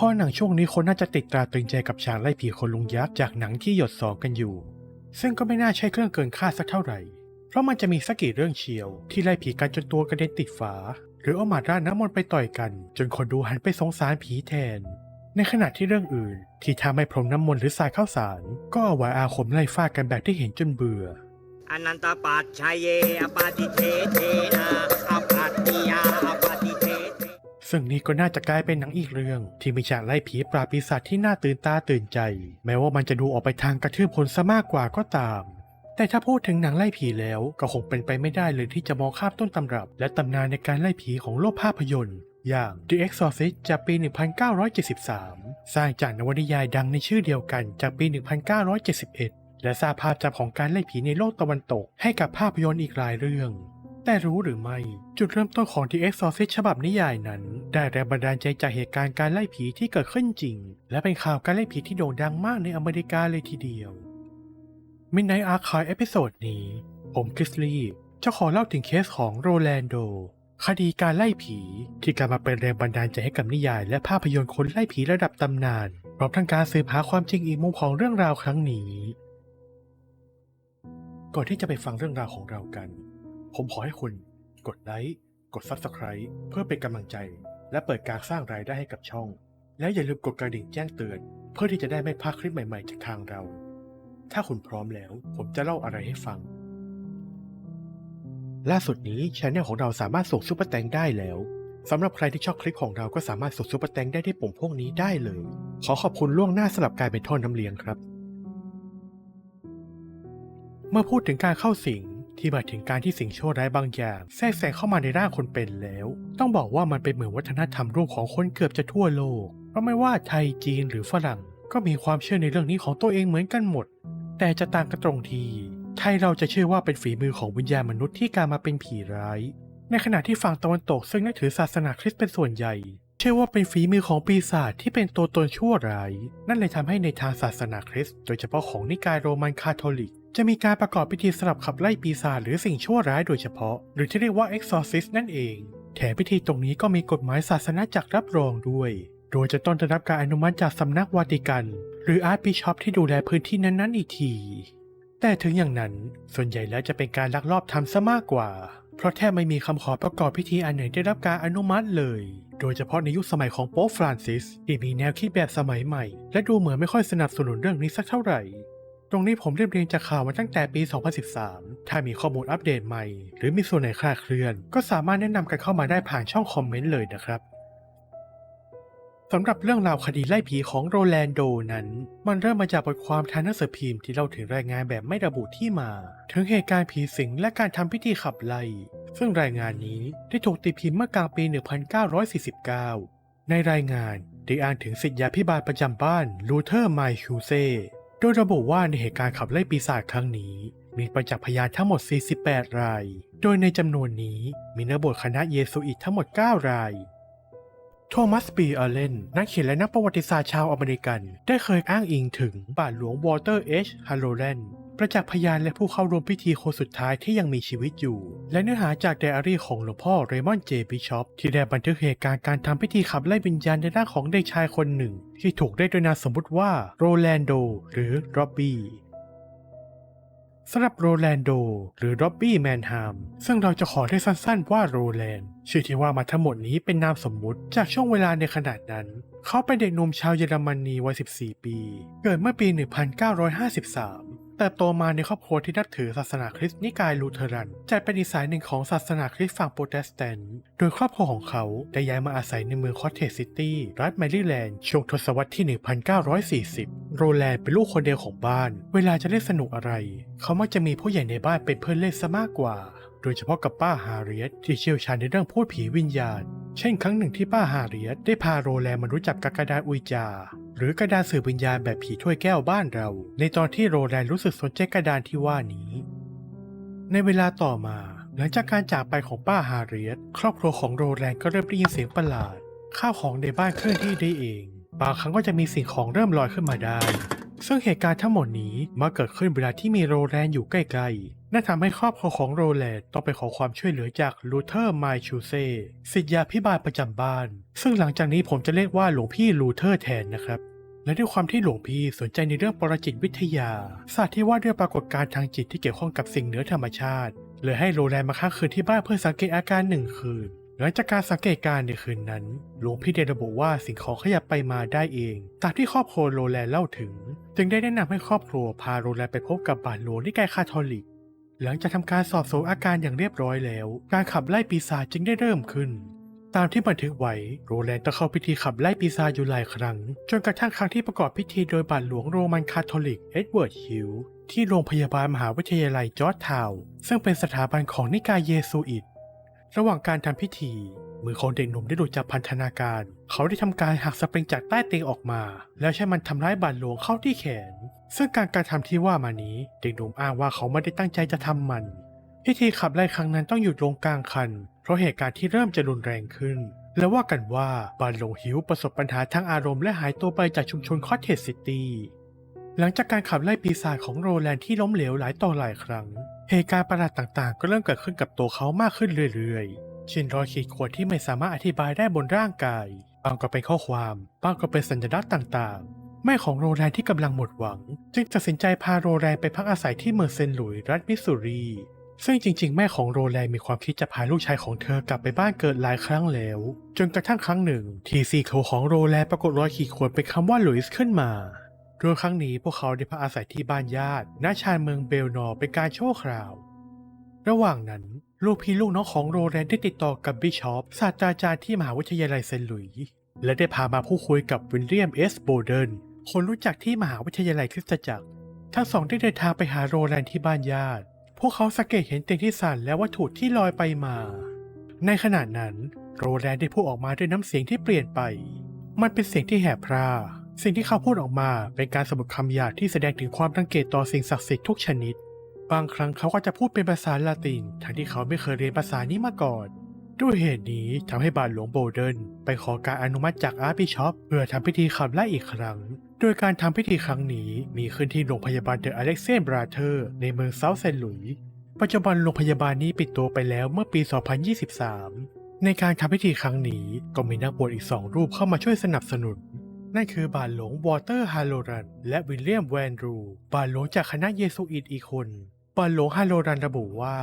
ราะหนังช่วงนี้คนน่าจะติดตราตรึงใจกับฉากไล่ผีคนลุงยักษ์จากหนังที่หยดสองกันอยู่ ซึ่งก็ไม่น่าใช่เครื่องเกินค่าดสักเท่าไหร่ เพราะมันจะมีสักกี่เรื่องเชียว ที่ไล่ผีกันจนตัวกระเด็นติดฝา หรือเอาหมาดราดน้ำมนต์ไปต่อยกัน จนคนดูหันไปสงสารผีแทน ในขณะที่เรื่องอื่น ที่ทำให้พรมน้ำมนต์หรือสายข้าวสาร ก็เอาไว้อาคมไล่ฟาดกันแบบที่เห็นจนเบื่ออนันตปัจชัยเยอปาติเทเทนาอปัตติยาอป ซึ่งนี่ก็น่าจะกลายเป็นหนังอีกเรื่อง ที่มีฉากไล่ผีปราบปีศาจที่น่าตื่นตาตื่นใจ แม้ว่ามันจะดูออกไปทางกระทืบคนซะมากกว่าก็ตาม แต่ถ้าพูดถึงหนังไล่ผีแล้วก็คงเป็นไปไม่ได้เลยที่จะมองข้ามต้นตำรับ และตำนานในการไล่ผีของโลกภาพยนตร์ อย่าง The Exorcist จากปี 1973 สร้างจากนวนิยายดังในชื่อเดียวกันจากปี 1971 และสร้างภาพจำของการไล่ผีในโลกตะวันตก ให้กับภาพยนตร์อีกหลายเรื่อง แต่รู้หรือไม่ จุดเริ่มต้นของ The Exorcist ฉบับนิยายนั้น ได้แรงบันดาลใจจากเหตุการณ์การไล่ผีที่เกิดขึ้นจริง และเป็นข่าวการไล่ผีที่โด่งดังมากในอเมริกาเลยทีเดียว Midnight Archive เอพิโซดนี้ ผมคริสลีจะขอเล่าถึงเคสของโรแลนโด คดีการไล่ผีที่กลายมาเป็นแรงบันดาลใจให้กับนิยาย และภาพยนตร์คนไล่ผีระดับตำนานพร้อมทั้งการสืบหาความจริงอีกมุมของเรื่องราวครั้งนี้ ก่อนที่จะไปฟังเรื่องราวของเรากัน ผมขอให้คุณกดไลค์กด Subscribe เพื่อเป็นกำลังใจ และเปิดการสร้างรายได้ให้กับช่อง และอย่าลืมกดกระดิ่งแจ้งเตือน เพื่อที่จะได้ไม่พลาดคลิปใหม่ๆ จากทางเรา ถ้าคุณพร้อมแล้ว ผมจะเล่าอะไรให้ฟัง ล่าสุดนี้ช anel ของเราสามารถส่งซุปเปอร์แตงได้แล้วสำหรับใครที่ชอบคลิปของเราก็สามารถส่งซุปเปอร์แตงได้ที่ปุ่มพวกนี้ได้เลย ขอขอบคุณล่วงหน้าสำหรับการเป็นท่อนน้ำเลี้ยงครับ เมื่อพูดถึงการเข้าสิง ที่หมายถึงการที่สิ่งชั่วร้ายบางอย่าง แทรกแซงเข้ามาในร่างคนเป็นแล้ว ต้องบอกว่ามันเป็นเหมือนวัฒนธรรมร่วมของคนเกือบจะทั่วโลก เพราะไม่ว่าไทยจีนหรือฝรั่ง ก็มีความเชื่อในเรื่องนี้ของตัวเองเหมือนกันหมด แต่จะต่างกันตรงที่ไทยเราจะเชื่อว่าเป็นฝีมือของวิญญาณมนุษย์ที่การมาเป็นผีร้าย ในขณะที่ฝั่งตะวันตกซึ่งนับถือศาสนาคริสต์เป็นส่วนใหญ่ เชื่อว่าเป็นฝีมือของปีศาจที่เป็นตัวตนชั่วร้าย นั่นเลยทำให้ในทางศาสนาคริสต์โดยเฉพาะของนิกายโรมันคาทอลิก จะมีการประกอบพิธีสลับขับไล่ปีศาจหรือสิ่งชั่วร้ายโดยเฉพาะ หรือที่เรียกว่า exorcist นั่นเอง แถมพิธีตรงนี้ก็มีกฎหมายศาสนาจักรรับรองด้วย โดยจะต้องได้รับการอนุมัติจากสำนักวาติกัน หรืออาร์ตบิชอปที่ดูแลพื้นที่นั้นๆอีกที แต่ถึงอย่างนั้นส่วนใหญ่แล้วจะเป็นการลักลอบทำซะมากกว่า เพราะแทบไม่มีคำขอประกอบพิธีอันไหนได้รับการอนุมัติเลย โดยเฉพาะในยุคสมัยของโป๊ฟรานซิสที่มีแนวคิดแบบสมัยใหม่ และดูเหมือนไม่ค่อยสนับสนุนเรื่องนี้สักเท่าไหร่ ตรงนี้ผมเรียบเรียงจากข่าวมาตั้งแต่ปี 2013 ถ้ามีข้อมูลอัปเดตใหม่ หรือมีส่วนไหนคลาดเคลื่อน ก็สามารถแนะนำกันเข้ามาได้ผ่านช่องคอมเมนต์เลยนะครับสำหรับเรื่องราวคดีไล่ผีของโรแลนโดนั้น มันเริ่มมาจากบทความทางหนังสือพิมพ์ที่เล่าถึงรายงานแบบไม่ระบุที่มา ถึงเหตุการณ์ผีสิงและการทำพิธีขับไล่ ซึ่งรายงานนี้ได้ถูกตีพิมพ์เมื่อกลางปี 1949 ในรายงานได้อ้างถึงสิทธยาพิบาลประจำบ้านลูเทอร์ไมชูเซ โดยระบุว่าในเหตุการณ์ขับไล่ปีศาจครั้งนี้ มีประจักษ์พยานทั้งหมด 48 ราย โดยในจำนวนนี้มีนักบวชคณะเยซูอิตทั้งหมด 9 ราย โทมัสปีอเลน นักเขียนและนักประวัติศาสตร์ชาวอเมริกัน ได้เคยอ้างอิงถึงบาทหลวงวอเตอร์เอชฮาร์โลแลน ประจักษ์พยานและผู้เข้าร่วมพิธีคนสุดท้ายที่ยังมีชีวิตอยู่ และเนื้อหาจากไดอารี่ของหลวงพ่อเรมอนเจบิชอปที่ได้บันทึกเหตุการณ์การทำพิธีขับไล่วิญญาณในร่างของเด็กชายคนหนึ่ง ที่ถูกเรียกโดยนามสมมติว่าโรแลนโดหรือโรบบี้สำหรับโรแลนโด หรือร็อบบี้แมนฮามซึ่งเราจะขอได้สั้นๆว่าโรแลนชื่อที่ว่ามาทั้งหมดนี้เป็นนามสมมุติจากช่วงเวลาในขนาดนั้น เขาเป็นเด็กหนุ่มชาวเยอรมนีวัย 14 ปี เกิดเมื่อปี 1953 เติบโตมาในครอบครัวที่นับถือศาสนาคริสต์นิกายลูเทอรันจัดเป็นอีกสายหนึ่งของศาสนาคริสต์ฝั่งโปรเตสแตนต์ โดยครอบครัวของเขาได้ย้ายมาอาศัยในเมืองคอตเทจซิตี้ รัฐแมริแลนด์ ช่วงทศวรรษที่ 1940 โรแลนด์เป็นลูกคนเดียวของบ้าน เวลาจะเล่นสนุกอะไร เขามักจะมีผู้ใหญ่ในบ้านเป็นเพื่อนเล่นซะมากกว่า โดยเฉพาะกับป้าฮาริเอตที่เชี่ยวชาญในเรื่องพูดผีวิญญาณ เช่น ครั้งหนึ่งที่ป้าฮาริเอตได้พาโรแลนด์มารู้จักกับกระดาอุยจา หรือกระดานสื่อวิญญาณแบบผีถ้วยแก้วบ้านเรา ในตอนที่โรแลนด์รู้สึกสนใจกระดานที่ว่านี้ ในเวลาต่อมา หลังจากการจากไปของป้าฮาริเอตครอบครัวของโรแลนด์ก็เริ่มได้ยินเสียงประหลาด ข้าวของในบ้านเคลื่อนที่ได้เอง บางครั้งก็จะมีสิ่งของเริ่มลอยขึ้นมาได้ ซึ่งเหตุการณ์ทั้งหมดนี้มาเกิดขึ้นเวลาที่มีโรแลนด์อยู่ใกล้ๆนั่นทำให้ครอบครัวของโรแลนด์ต้องไปขอความช่วยเหลือจากลูเทอร์ไมชูเซ่ศิษยาพิบาลประจำบ้าน ซึ่งหลังจากนี้ผมจะเรียกว่าหลวงพี่ลูเทอร์แทนนะครับและด้วยความที่หลวงพี่สนใจในเรื่องปรจิตวิทยาศาสตร์ที่ว่าด้วยปรากฏการณ์ทางจิตที่เกี่ยวข้องกับสิ่งเหนือธรรมชาติเลยให้โรแลนด์มาค้างคืนที่บ้านเพื่อสังเกตอาการหนึ่งคืน หลังจากการสังเกตการณ์ในคืนนั้น หลวงพี่ได้ระบุว่าสิ่งของขยับไปมาได้เอง ตามที่ครอบครัวโรแลนด์เล่าถึง จึงได้แนะนำให้ครอบครัวพาโรแลนด์ไปพบกับบาทหลวงนิกายคาทอลิก หลังจากทำการสอบสวนอาการอย่างเรียบร้อยแล้ว การขับไล่ปีศาจจึงได้เริ่มขึ้น ตามที่บันทึกไว้โรแลนด์ต้องเข้าพิธีขับไล่ปีศาจอยู่หลายครั้ง จนกระทั่งครั้งที่ประกอบพิธีโดยบาทหลวงโรมันคาทอลิกเอ็ดเวิร์ดฮิลที่โรงพยาบาลมหาวิทยาลัยจอร์จทาวน์ซึ่งเป็นสถาบันของนิกายเยซูอิต ระหว่างการทำพิธี มือของเด็กหนุ่มได้หลุดจากพันธนาการ เขาได้ทำการหักสปริงจากใต้เตียงออกมา แล้วใช้มันทำร้ายบาทหลวงเข้าที่แขน ซึ่งการการทำที่ว่ามานี้ เด็กหนุ่มอ้างว่าเขาไม่ได้ตั้งใจจะทำมัน พิธีขับไล่ครั้งนั้นต้องหยุดลงกลางคัน เพราะเหตุการณ์ที่เริ่มจะรุนแรงขึ้น และว่ากันว่าบาทหลวงหิวประสบปัญหาทางอารมณ์และหายตัวไปจากชุมชนคอตเทจซิตี้ หลังจากการขับไล่ปีศาจของโรแลนด์ที่ล้มเหลวหลายต่อหลายครั้ง เหตุการณ์ประหลาดต่างๆ ก็เริ่มเกิดขึ้นกับตัวเขามากขึ้นเรื่อยๆ เช่นรอยขีดข่วนที่ไม่สามารถอธิบายได้บนร่างกาย บางก็เป็นข้อความบางก็เป็นสัญลักษณ์ต่างๆ แม่ของโรแลนด์ที่กำลังหมดหวัง จึงตัดสินใจพาโรแลนด์ไปพักอาศัยที่เมืองเซนหลุยส์รัฐมิสซูรี ซึ่งจริง ๆ แม่ของโรแลนด์มีความคิดจะพาลูกชายของเธอกลับไปบ้านเกิดหลายครั้งแล้ว จนกระทั่งครั้งหนึ่ง ทีซีโคของโรแลนด์ปรากฏรอยขีดข่วนเป็นคำว่าหลุยส์ขึ้นมา โดยครั้งนี้พวกเขาได้พักอาศัยที่บ้านญาติณชานเมืองเบลนอร์เป็นการชั่วคราว ระหว่างนั้น ลูกพี่ลูกน้องของโรแลนด์ได้ติดต่อกับบิชอปศาสตราจารย์ที่มหาวิทยาลัยเซนต์หลุยส์และได้พามาพูดคุยกับวิลเลียมเอสโบเดนคนรู้จักที่มหาวิทยาลัยคริสตจักร ทั้งสองได้เดินทางไปหาโรแลนด์ที่บ้านญาติ พวกเขาสังเกตเห็นเตียงที่สั่นและวัตถุที่ลอยไปมา ในขณะนั้น โรแลนด์ได้พูดออกมาด้วยน้ำเสียงที่เปลี่ยนไป มันเป็นเสียงที่แหบพร่า สิ่งที่เขาพูดออกมาเป็นการสรุปคำหยาบที่แสดงถึงความรังเกียจต่อสิ่งศักดิ์สิทธิ์ทุกชนิด บางครั้งเขาก็จะพูดเป็นภาษาละตินทั้งที่เขาไม่เคยเรียนภาษานี้มาก่อน ด้วยเหตุนี้ทำให้บาทหลวงโบเดนไปขอการอนุมัติจากอาร์บิชอปเพื่อทำพิธีขับไล่อีกครั้ง โดยการทำพิธีครั้งนี้มีขึ้นที่โรงพยาบาลเดอะอเล็กเซนบราเธอร์ในเมืองเซาท์เซนต์หลุยส์ปัจจุบันโรงพยาบาลนี้ปิดตัวไปแล้วเมื่อปี 2023 ในการทำพิธีครั้งนี้ก็มีนักบวชอีกสองรูปเข้ามาช่วยสนับสนุน นั่นคือบาทหลวงวอเตอร์ฮาโลรัน และวิลเลียมแวนดรู บาทหลวงจากคณะเยซูอิตอีกคน บาทหลวงฮาโลรันระบุว่า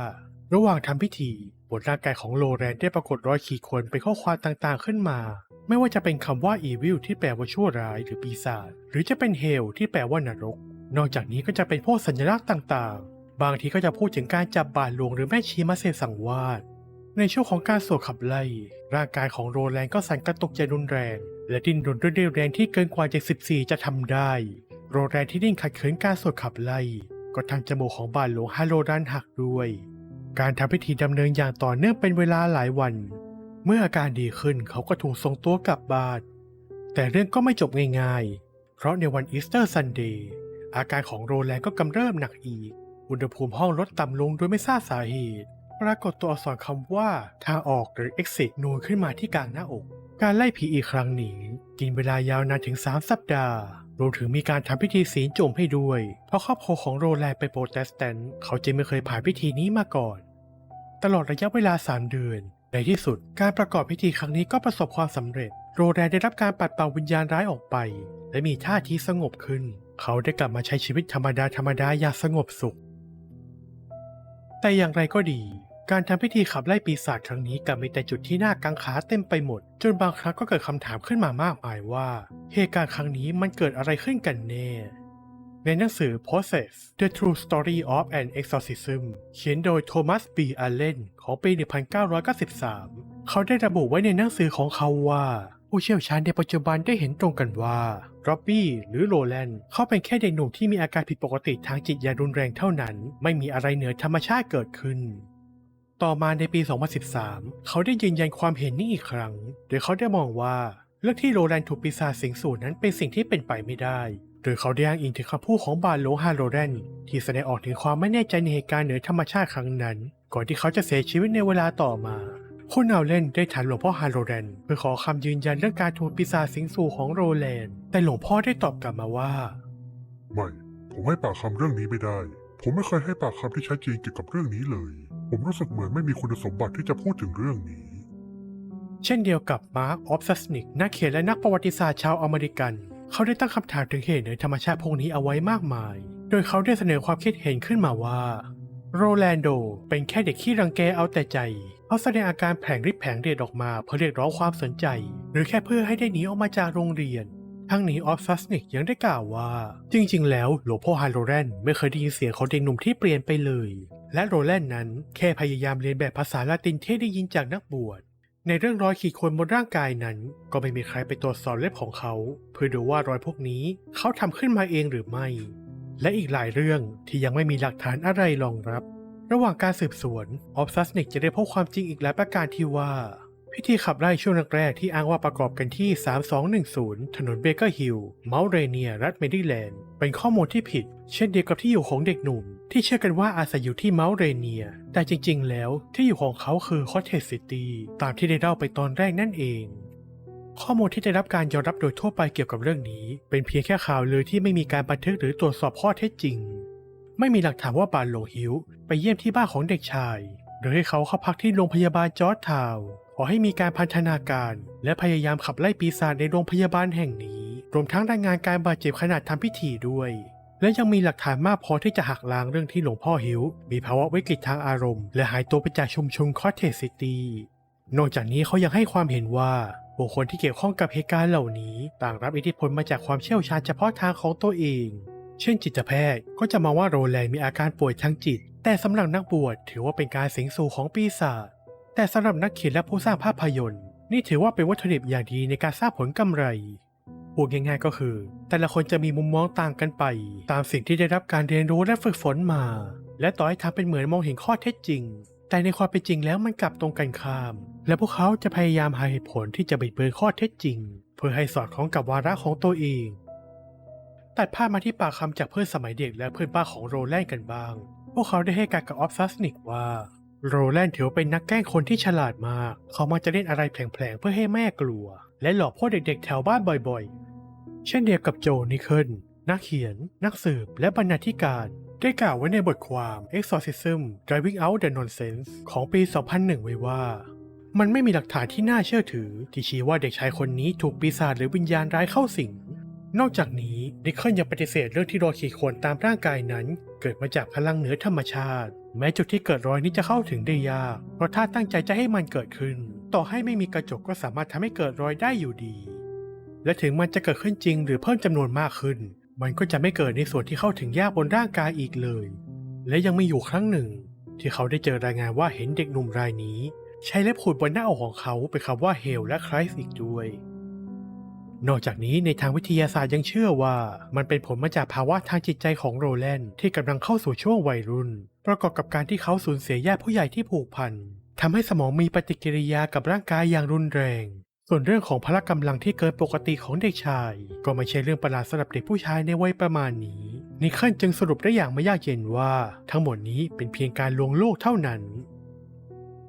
ระหว่างทำพิธีบนร่างกายของโลแรนได้ปรากฏรอยขีดข่วนเป็นข้อความต่างๆขึ้นมา ไม่ว่าจะเป็นคำว่า evil ที่แปลว่าชั่วร้ายหรือปีศาจหรือจะเป็น hell ที่แปลว่านรก นอกจากนี้ก็จะเป็นพวกสัญลักษณ์ต่างๆ บางทีก็จะพูดถึงการจับบาทหลวงหรือแม่ชีมาเซสังวาส ในช่วงของการสวดขับไล่ ร่างกายของโรแลนด์ก็สั่นกระตุกใจรุนแรง และดิ้นรนด้วยเรี่ยวแรงที่เกินกว่า74จะทำได้ โรแลนด์ที่ดิ้นขัดขืนการสวดขับไล่ ก็ทางจมูกของบาทหลวงฮาโลรันหักด้วย การทำพิธีดำเนินอย่างต่อเนื่องเป็นเวลาหลายวัน เมื่ออาการดีขึ้นเขาก็ถูกส่งตัวกลับบ้านแต่เรื่องก็ไม่จบง่ายๆ เพราะในวันอีสเตอร์ซันเดย์อาการของโรแลนด์ก็กำเริบหนักอีก อุณหภูมิห้องลดต่ำลงโดยไม่ทราบสาเหตุ ปรากฏตัวอักษรคำว่าทางออกหรือ exit นูนขึ้นมาที่กลางหน้าอก การไล่ผีอีกครั้งนี้ กินเวลายาวนานถึง 3 สัปดาห์รวมถึงมีการทำพิธีศีลจมให้ด้วย เพราะครอบครัวของโรแลนด์เป็นโปรเตสแตนต์เขาจึงไม่เคยผ่านพิธีนี้มาก่อน ตลอดระยะเวลา 3 เดือน ในที่สุดการประกอบพิธีครั้งนี้ก็ประสบความสำเร็จ โรแลนด์ได้รับการปัดเป่าวิญญาณร้ายออกไป และมีท่าทีสงบขึ้น เขาได้กลับมาใช้ชีวิตธรรมดาธรรมดาอย่างสงบสุข แต่อย่างไรก็ดี การทำพิธีขับไล่ปีศาจครั้งนี้กลับมีแต่จุดที่น่ากังขาเต็มไปหมด จนบางครั้งก็เกิดคำถามขึ้นมามากมายว่า เหตุการณ์ครั้งนี้มันเกิดอะไรขึ้นกันแน่ในหนังสือ Possess The True Story of an Exorcism เขียนโดยโทมัส B. อัลเลนของปี 1993 เขาได้ระบุไว้ในหนังสือของเขาว่า ผู้เชี่ยวชาญในปัจจุบันได้เห็นตรงกันว่าร็อบบี้หรือโรแลนด์เขาเป็นแค่เด็กหนุ่มที่มีอาการผิดปกติทางจิตอย่างรุนแรงเท่านั้น ไม่มีอะไรเหนือธรรมชาติเกิดขึ้น ต่อมาในปี 2013 เขาได้ยืนยันความเห็นนี้อีกครั้ง โดยเขาได้มองว่าเรื่องที่โรแลนด์ถูกปีศาจสิงสู่นั้นเป็นสิ่งที่เป็นไปไม่ได้ โดยเขาได้อ้างอิงถึงคำพูดของบาทหลวงฮาโลแรนที่แสดงออกถึงความไม่แน่ใจในเหตุการณ์เหนือธรรมชาติครั้งนั้น ก่อนที่เขาจะเสียชีวิตในเวลาต่อมาคุณเอาเล่นได้ถามหลวงพ่อฮาโลแรนเพื่อขอคำยืนยันเรื่องการถูกปีศาจสิงสู่ของโรแลนด์แต่หลวงพ่อได้ตอบกลับมาว่า ไม่ ผมให้ปากคำเรื่องนี้ไม่ได้ ผมไม่เคยให้ปากคำที่ชัดเจนเกี่ยวกับเรื่องนี้เลย ผมรู้สึกเหมือนไม่มีคุณสมบัติที่จะพูดถึงเรื่องนี้ เช่นเดียวกับมาร์คออฟซัสนิกนักเขียนและนักประวัติศาสตร์ชาวอเมริกัน เขาได้ตั้งคำถามถึงเหตุในธรรมชาติพวกนี้เอาไว้มากมาย โดยเขาได้เสนอความคิดเห็นขึ้นมาว่าโรแลนโดเป็นแค่เด็กขี้รังแกเอาแต่ใจ เขาแสดงอาการแผลงฤทธิ์แผลงเดชออกมาเพื่อเรียกร้องความสนใจ หรือแค่เพื่อให้ได้หนีออกมาจากโรงเรียน ทั้งนี้ออฟซัสนิกยังได้กล่าวว่า จริงๆ แล้วหลวงพ่อไฮโลแรนไม่เคยได้ยินเสียงของเด็กหนุ่มที่เปลี่ยนไปเลย และโรแลนนั้นแค่พยายามเรียนแบบภาษาละตินที่ได้ยินจากนักบวช ในเรื่องรอยขีดข่วนบนร่างกายนั้น ก็ไม่มีใครไปตรวจสอบเล็บของเขา เพื่อดูว่ารอยพวกนี้เขาทำขึ้นมาเองหรือไม่ และอีกหลายเรื่องที่ยังไม่มีหลักฐานอะไรรองรับ ระหว่างการสืบสวนออฟซัสนิกจะได้พบความจริงอีกหลายประการที่ว่า พิธีขับไล่ช่วงแรกๆที่อ้างว่าประกอบกันที่ 3210 ถนนเบเกอร์ฮิลล์เมาส์เรเนีย รัฐเมริแลนด์ เป็นข้อมูลที่ผิด เช่นเดียวกับที่อยู่ของเด็กหนุ่ม ที่เชื่อกันว่าอาศัยอยู่ที่เมาส์เรเนีย แต่จริงๆ แล้วที่อยู่ของเขาคือคอเทสซิตี้ตามที่ได้เล่าไปตอนแรกนั่นเอง ข้อมูลที่ได้รับการยอมรับโดยทั่วไปเกี่ยวกับเรื่องนี้ เป็นเพียงแค่ข่าวลือที่ไม่มีการบันทึกหรือตรวจสอบข้อเท็จจริง ไม่มีหลักฐานว่าบาร์โลฮิวไปเยี่ยมที่บ้านของเด็กชายหรือให้เขาเข้าพักที่โรงพยาบาลจอร์จทาวน์ ขอให้มีการพันธนาการ และพยายามขับไล่ปีศาจในโรงพยาบาลแห่งนี้ รวมทั้งรายงานการบาดเจ็บขณะทำพิธีด้วย และยังมีหลักฐานมากพอที่จะหักล้างเรื่องที่หลวงพ่อฮิวมีภาวะวิกฤตทางอารมณ์ และหายตัวไปจากชุมชนคอเทสซิตี้นอกจากนี้เขายังให้ความเห็นว่าบุคคลที่เกี่ยวข้องกับเหตุการณ์เหล่านี้ ต่างรับอิทธิพลมาจากความเชี่ยวชาญเฉพาะทางของตัวเอง เช่นจิตแพทย์ก็จะมองว่าโรแลนมีอาการป่วยทางจิต แต่สำหรับนักบวชถือว่าเป็นการสิงสู่ของปีศาจ แต่สำหรับนักเขียนและผู้สร้างภาพยนตร์ นี่ถือว่าเป็นวัตถุดิบอย่างดีในการสร้างผลกำไรพูดง่ายๆก็คือ แต่ละคนจะมีมุมมองต่างกันไป ตามสิ่งที่ได้รับการเรียนรู้และฝึกฝนมา และต่อให้ทำเป็นเหมือนมองเห็นข้อเท็จจริง แต่ในความเป็นจริงแล้วมันกลับตรงกันข้าม และพวกเขาจะพยายามหาเหตุผลที่จะบิดเบือนข้อเท็จจริง เพื่อให้สอดคล้องกับวาระของตัวเองตัดภาพมาที่ปากคำจากเพื่อนสมัยเด็กและเพื่อนบ้านของโรแลนด์กันบ้าง พวกเขาได้ให้การกับออฟซัสนิกว่า โรแลนด์ถือว่าเป็นนักแกล้งคนที่ฉลาดมาก เขามักจะเล่นอะไรแผลงๆ เพื่อให้แม่กลัว และหลอกพวกเด็กๆ แถวบ้านบ่อยๆ เช่นเดียวกับโจนิเคิล นักเขียน นักสืบ และบรรณาธิการ ได้กล่าวไว้ในบทความ Exorcism Driving Out the Nonsense ของปี 2001 ไว้ว่า มันไม่มีหลักฐานที่น่าเชื่อถือ ที่ชี้ว่าเด็กชายคนนี้ถูกปีศาจหรือวิญญาณร้ายเข้าสิง นอกจากนี้นิเคิลยังปฏิเสธเรื่องที่รอยขีดข่วนตามร่างกายนั้น เกิดมาจากพลังเหนือธรรมชาติ แม้จุดที่เกิดรอยนี้จะเข้าถึงได้ยาก เพราะถ้าตั้งใจจะให้มันเกิดขึ้น ต่อให้ไม่มีกระจกก็สามารถทำให้เกิดรอยได้อยู่ดี และถึงมันจะเกิดขึ้นจริงหรือเพิ่มจำนวนมากขึ้น มันก็จะไม่เกิดในส่วนที่เข้าถึงยากบนร่างกายอีกเลย และยังมีอยู่ครั้งหนึ่ง ที่เขาได้เจอรายงานว่าเห็นเด็กหนุ่มรายนี้ ใช้เล็บขูดบนหน้าอกของเขาเป็นคำว่าเฮลและคริสอีกด้วยนอกจากนี้ในทางวิทยาศาสตร์ยังเชื่อว่า มันเป็นผลมาจากภาวะทางจิตใจของโรแลนด์ที่กำลังเข้าสู่ช่วงวัยรุ่น ประกอบกับการที่เขาสูญเสียญาติผู้ใหญ่ที่ผูกพันทำให้สมองมีปฏิกิริยากับร่างกายอย่างรุนแรง ส่วนเรื่องของพละกำลังที่เกินปกติของเด็กชาย ก็ไม่ใช่เรื่องประหลาดสำหรับเด็กผู้ชายในวัยประมาณนี้นิเคิลจึงสรุปได้อย่างไม่ยากเย็นว่า ทั้งหมดนี้เป็นเพียงการลวงโลกเท่านั้น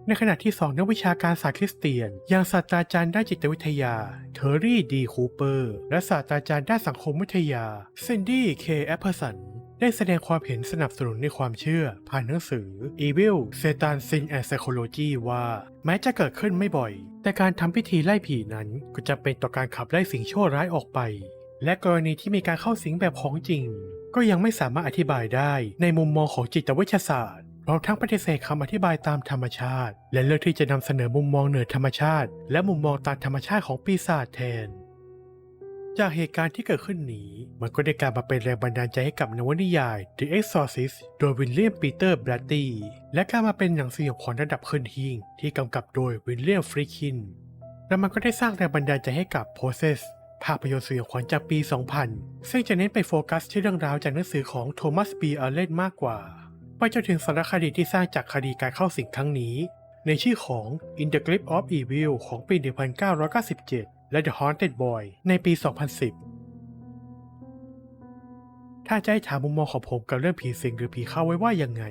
ในขณะที่สองนักวิชาการศาสตร์คริสเตียน อย่างศาสตราจารย์ด้านจิตวิทยา เทอร์รี่ดีคูเปอร์ และศาสตราจารย์ด้านสังคมวิทยาเซนดี้เคแอปเปอร์สัน ได้แสดงความเห็นสนับสนุนในความเชื่อ ผ่านหนังสือ Evil Satan Sin and Psychology ว่า แม้จะเกิดขึ้นไม่บ่อย แต่การทำพิธีไล่ผีนั้นก็จะเป็นต่อการขับไล่สิ่งชั่วร้ายออกไป และกรณีที่มีการเข้าสิงแบบของจริง ก็ยังไม่สามารถอธิบายได้ในมุมมองของจิตวิทยาศาสตร์พร้อมทั้งปฏิเสธคำอธิบายตามธรรมชาติ และเลือกที่จะนำเสนอมุมมองเหนือธรรมชาติ และมุมมองตามธรรมชาติของปีศาจแทน จากเหตุการณ์ที่เกิดขึ้นนี้ มันก็ได้กลารมาเป็นแรงบันดาลใจให้กับนวนิยาย The Exorcist โดยวิลเลียมปีเตอร์แบลตตี้และกลารมาเป็นหนังสยองขวัญระดับขึ้นหิ่งที่กำกับโดยวิลเลียมฟริคินและมันก็ได้สร้างแรงบันดาลใจให้กับ Possess ภาพยนตร์สยองขวัญจากปี 2000 ซึ่งจะเน้นไปโฟกัสที่เรื่องราวจากหนังสือของโทมัสบีอาร์เลนมากกว่า ไปจนถึงสารคดีที่สร้างจากคดีการเข้าสิงครั้งนี้ ในชื่อของ In the Grip of Evil ของปี 1997 และ The Haunted Boy ในปี 2010 ถ้าจะให้ถามมุมมองของผมกับเรื่องผีสิงหรือผีเข้าไว้ว่ายังไง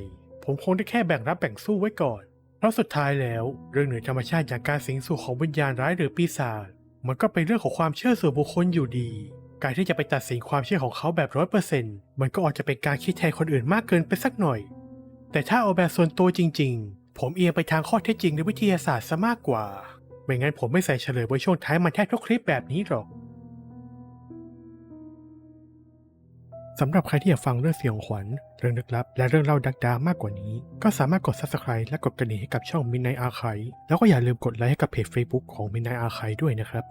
ผมคงได้แค่แบ่งรับแบ่งสู้ไว้ก่อน เพราะสุดท้ายแล้ว เรื่องเหนือธรรมชาติอย่างการสิงสู่ของวิญญาณร้ายหรือปีศาจมันก็เป็นเรื่องของความเชื่อส่วนบุคคลอยู่ดี การที่จะไปตัดสินความเชื่อของเขาแบบร้อยเปอร์เซ็นต์มันก็อาจจะเป็นการคิดแทนคนอื่นมากเกินไปสักหน่อย แต่ถ้าเอาแบบส่วนตัวจริง ๆ ผมเอียงไปทางข้อเท็จจริงในวิทยาศาสตร์ซะมากกว่า ไม่งั้นผมไม่ใส่เฉลยไว้ช่วงท้ายมันแทบทุกคลิปแบบนี้หรอกสำหรับใครที่อยากฟังเรื่องเสียงขวัญ เรื่องลึกลับ และเรื่องเล่าดักดามากกว่านี้ ก็สามารถกด subscribe และกดกระดิ่งให้กับช่อง Midnight Archive แล้วก็อย่าลืมกดไลค์ให้กับเพจ Facebook ของ Midnight Archive ด้วยนะครับ